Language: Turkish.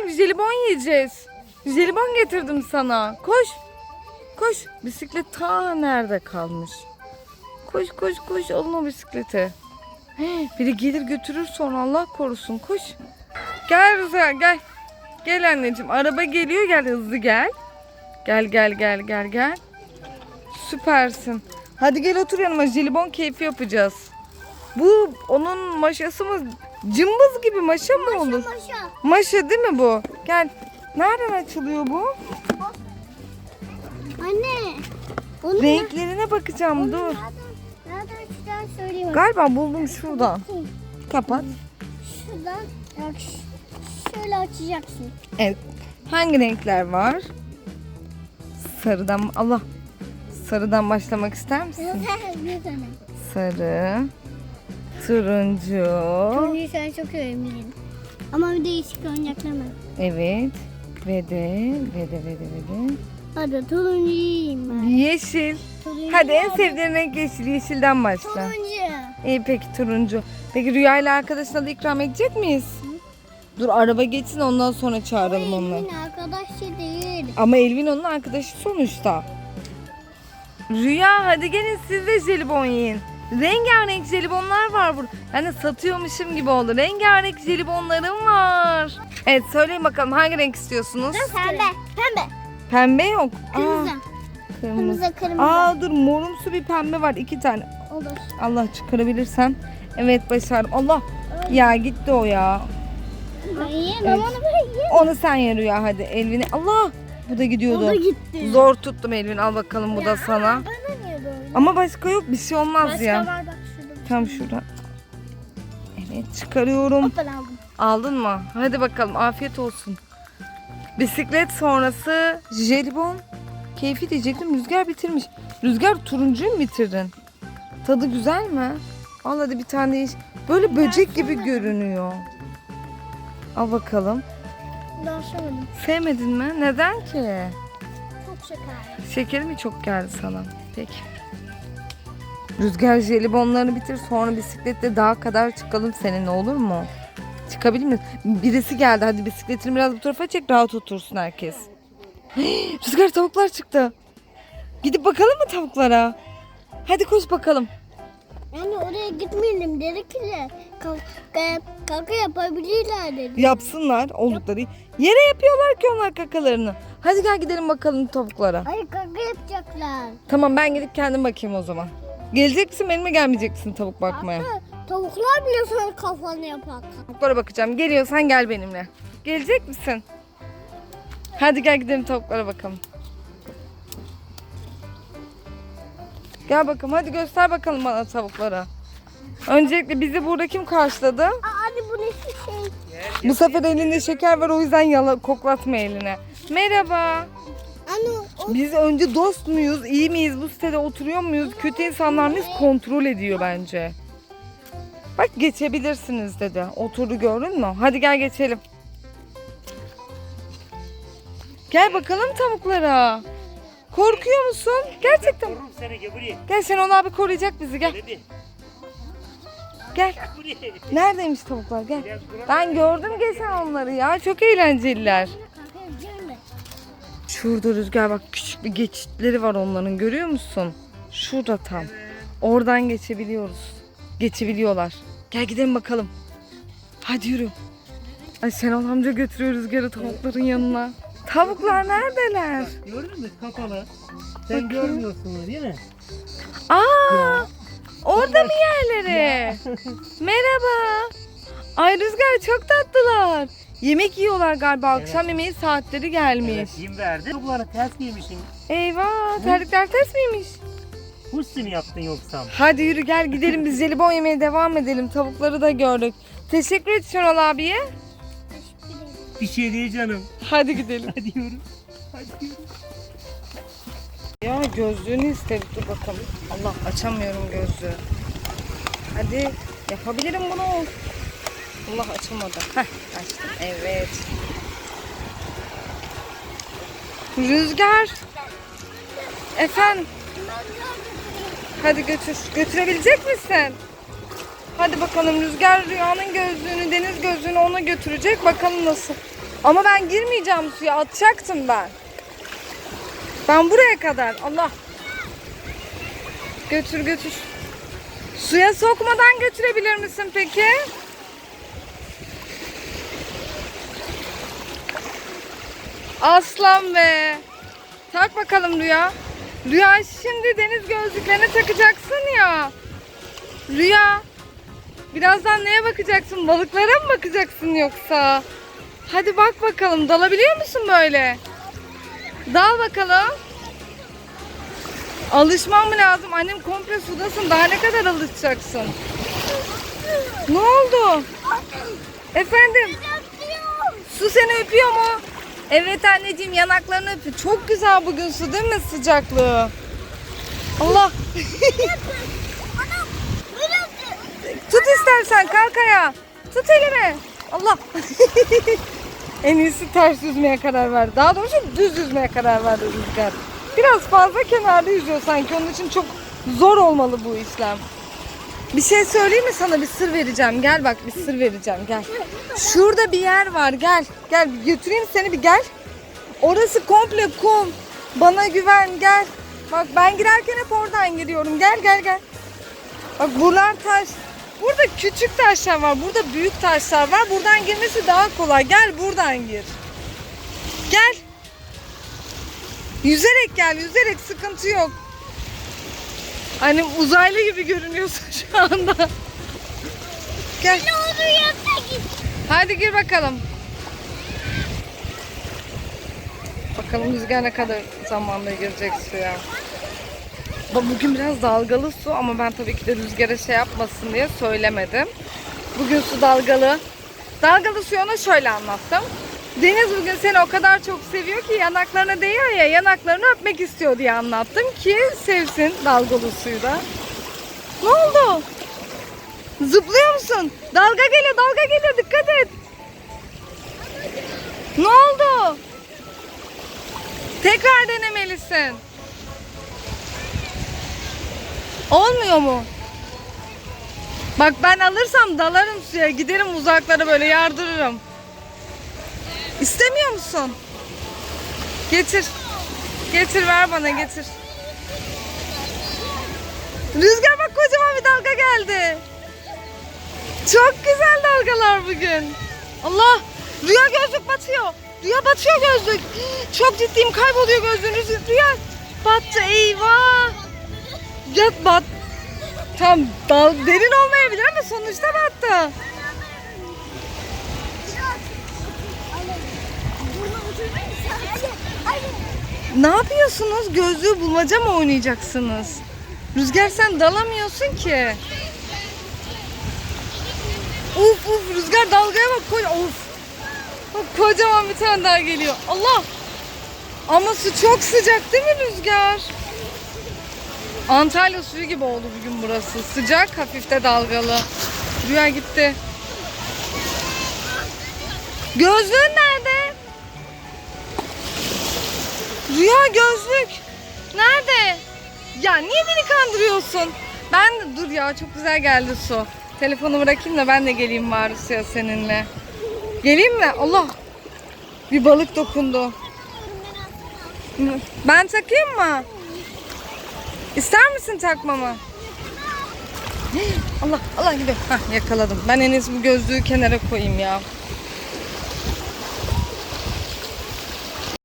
gel jelibon yiyeceğiz. Jelibon getirdim sana. Koş. Koş. Bisiklet ta nerede kalmış? Koş koş koş alın o bisikleti. Biri gelir götürür sonra Allah korusun. Koş. Gel Rıza gel. Gel anneciğim. Araba geliyor gel hızlı gel. Gel gel gel gel gel. Süpersin. Hadi gel otur yanıma jelibon keyfi yapacağız. Bu onun maşası mı? Cımbız gibi maşa mı olur? Maşa. Maşa değil mi bu? Gel. Nereden açılıyor bu? Anne. Onu Renklerine bakacağım dur. Nereden, nereden söyleyeyim. Galiba buldum şuradan. Kapat. Şuradan bak şöyle açacaksın. Evet. Hangi renkler var? Sarıdan Allah. Sarıdan başlamak ister misin? Sarı. Turuncu. Turuncuyu sen çok eminim. Ama bir değişik oyuncaklar var. Evet. Ve de ve de ve de ve de. Hadi turuncu yiyeyim ben. Yeşil. Turuncu Hadi en sevdiğin renk yeşil. Yeşilden başla. Turuncu. İyi peki turuncu. Peki Rüya ile arkadaşına da ikram edecek miyiz? Dur araba geçsin ondan sonra çağıralım onları. Oyunun arkadaşı değil. Ama Elvin onun arkadaşı sonuçta. Rüya hadi gelin siz de jelibon yiyin. Rengarenk jelibonlar var burada. Ben de satıyormuşum gibi oldu. Rengarenk jelibonlarım var. Evet söyleyin bakalım hangi renk istiyorsunuz? Pembe. Pembe. Pembe yok. Aa, Kırmızı. kırmızı. Kırmızı kırmızı. Aa dur morumsu bir pembe var iki tane. Olur. Allah çıkarabilirsem. Evet başardım. Allah. Ya gitti o ya. Ben yiyemem Evet. onu ben yiyemem. Onu sen ye Rüya hadi. Elvin'i. Allah. Bu da gidiyordu. O da gitti. Zor tuttum Elvin. Al bakalım bu da sana. Böyle? Ama başka yok. Bir şey olmaz Başka ya. var bak şurada. Tam şurada. Evet çıkarıyorum. Hop ben aldım. Aldın mı? Hadi bakalım. Afiyet olsun. Bisiklet sonrası jelibon. Keyfi diyecektim. Rüzgar bitirmiş. Rüzgar turuncuyu mu bitirdin? Tadı güzel mi? Al hadi bir tane iç. Böyle böcek gibi görünüyor. Al bakalım. Ben sevmedim. Sevmedin mi? Neden ki? Çok şeker. Şekeri mi çok geldi sana? Peki. Rüzgar jelibonlarını bitir sonra bisikletle dağa kadar çıkalım seninle olur mu? Çıkabilir miyiz? Birisi geldi hadi bisikletini biraz bu tarafa çek rahat otursun herkes. Rüzgar tavuklar çıktı. Gidip bakalım mı tavuklara? Hadi koş bakalım. Yani oraya gitmeyelim dedi ki de kaka, kaka yapabilirler dedi. Yapsınlar oldukları. Yere yapıyorlar ki onlar kakalarını. Hadi gel gidelim bakalım tavuklara. Hayır kaka yapacaklar. Tamam ben gidip kendim bakayım o zaman. Gelecek misin benimle gelmeyecek misin tavuk bakmaya? Tavuklar bile sana kafanı yapar. Tavuklara bakacağım. Geliyorsan gel benimle. Gelecek misin? Hadi gel gidelim tavuklara bakalım. Gel bakalım hadi göster bakalım bana tavuklara. Öncelikle bizi burada kim karşıladı? Aa, hadi bu ne şey? Bu sefer elinde şeker var o yüzden yala koklatma eline. Merhaba. Biz önce dost muyuz, iyi miyiz, bu sitede oturuyor muyuz, kötü insanlar mıyız kontrol ediyor bence. Bak geçebilirsiniz dedi. Oturdu gördün mü? Hadi gel geçelim. Gel bakalım tavuklara. Korkuyor musun? Gerçekten. Korurum seni gel buraya. Gel Şenol abi koruyacak bizi gel. Gel. buraya. Neredeymiş tavuklar gel. Ben gördüm geçen onları ya. Çok eğlenceliler. Şurada rüzgar bak küçük bir geçitleri var onların görüyor musun? Şurada tam. Oradan geçebiliyoruz. Geçebiliyorlar. Gel gidelim bakalım. Hadi yürü. Ay Şenol amca götürüyor rüzgarı tavukların yanına. Tavuklar neredeler? Gördün mü kapalı? Sen Bakayım. görmüyorsun değil mi? Aa! Orada mı yerleri? Merhaba. Ay Rüzgar çok tatlılar. Yemek yiyorlar galiba. Akşam yemeği saatleri gelmiş. Evet, yem verdi. Tavukları ters giymişsin. Eyvah terlikler ters miymiş? Mi yaptın yoksa? Hadi yürü gel gidelim biz jelibon yemeye devam edelim. Tavukları da gördük. Teşekkür et Şenol abiye. Bir şey değil canım. Hadi gidelim. Hadi yürü. Hadi yürü. Ya gözlüğünü istedik dur bakalım. Allah açamıyorum gözlüğü. Hadi yapabilirim bunu. Allah açamadı. Heh açtım evet. Rüzgar. Efendim. Hadi götür. Götürebilecek misin? Hadi bakalım Rüzgar Rüya'nın gözlüğünü, deniz gözlüğünü ona götürecek. Bakalım nasıl. Ama ben girmeyeceğim suya atacaktım ben. Ben buraya kadar. Allah. Götür götür. Suya sokmadan götürebilir misin peki? Aslan be. Tak bakalım Rüya. Rüya şimdi deniz gözlüklerini takacaksın ya. Rüya. Birazdan neye bakacaksın? Balıklara mı bakacaksın yoksa? Hadi bak bakalım. Dalabiliyor musun böyle? Dal bakalım. Alışman mı lazım? Annem komple sudasın. Daha ne kadar alışacaksın? Ne oldu? Efendim? Su seni öpüyor mu? Evet anneciğim yanaklarını öpüyor. Çok güzel bugün su değil mi sıcaklığı? Allah. Tut istersen kalk ayağa. Tut elimi. Allah. en iyisi ters yüzmeye karar verdi. Daha doğrusu düz yüzmeye karar verdi Rüzgar. Biraz fazla kenarda yüzüyor sanki. Onun için çok zor olmalı bu işlem. Bir şey söyleyeyim mi sana? Bir sır vereceğim. Gel bak bir sır vereceğim. Gel. Şurada bir yer var. Gel. Gel götüreyim seni bir gel. Orası komple kum. Bana güven gel. Bak ben girerken hep oradan giriyorum. Gel gel gel. Bak buralar taş. Burada küçük taşlar var. Burada büyük taşlar var. Buradan girmesi daha kolay. Gel buradan gir. Gel. Yüzerek gel. Yüzerek sıkıntı yok. Annem uzaylı gibi görünüyorsun şu anda. Gel. Hadi gir bakalım. Bakalım rüzgar ne kadar zamanda girecek suya. Bugün biraz dalgalı su ama ben tabii ki de rüzgara şey yapmasın diye söylemedim. Bugün su dalgalı. Dalgalı suyu ona şöyle anlattım. Deniz bugün seni o kadar çok seviyor ki yanaklarına değiyor ya yanaklarını öpmek istiyor diye anlattım ki sevsin dalgalı suyu. Ne oldu? Zıplıyor musun? Dalga geliyor dalga geliyor dikkat et. Ne oldu? Tekrar denemelisin. Olmuyor mu? Bak ben alırsam dalarım suya giderim uzaklara böyle yardırırım. İstemiyor musun? Getir. Getir ver bana getir. Rüzgar bak kocaman bir dalga geldi. Çok güzel dalgalar bugün. Allah rüya gözlük batıyor. Rüya batıyor gözlük. Çok ciddiyim kayboluyor gözlüğün. Rüzgar- Rüya battı eyvah. Ya bat. Tam dal derin olmayabilir ama sonuçta battı. Ne yapıyorsunuz? Gözlüğü bulmaca mı oynayacaksınız? Rüzgar sen dalamıyorsun ki. Uf uf Rüzgar dalgaya bak koy. Of. Bak kocaman bir tane daha geliyor. Allah. Ama su çok sıcak değil mi Rüzgar? Antalya suyu gibi oldu bugün burası. Sıcak, hafif de dalgalı. Rüya gitti. Gözlüğün nerede? Rüya gözlük. Nerede? Ya niye beni kandırıyorsun? Ben dur ya çok güzel geldi su. Telefonu bırakayım da ben de geleyim bari suya seninle. Geleyim mi? Allah. Bir balık dokundu. Ben takayım mı? İster misin takmamı? Allah Allah gidiyor. Hah yakaladım. Ben en iyisi bu gözlüğü kenara koyayım ya.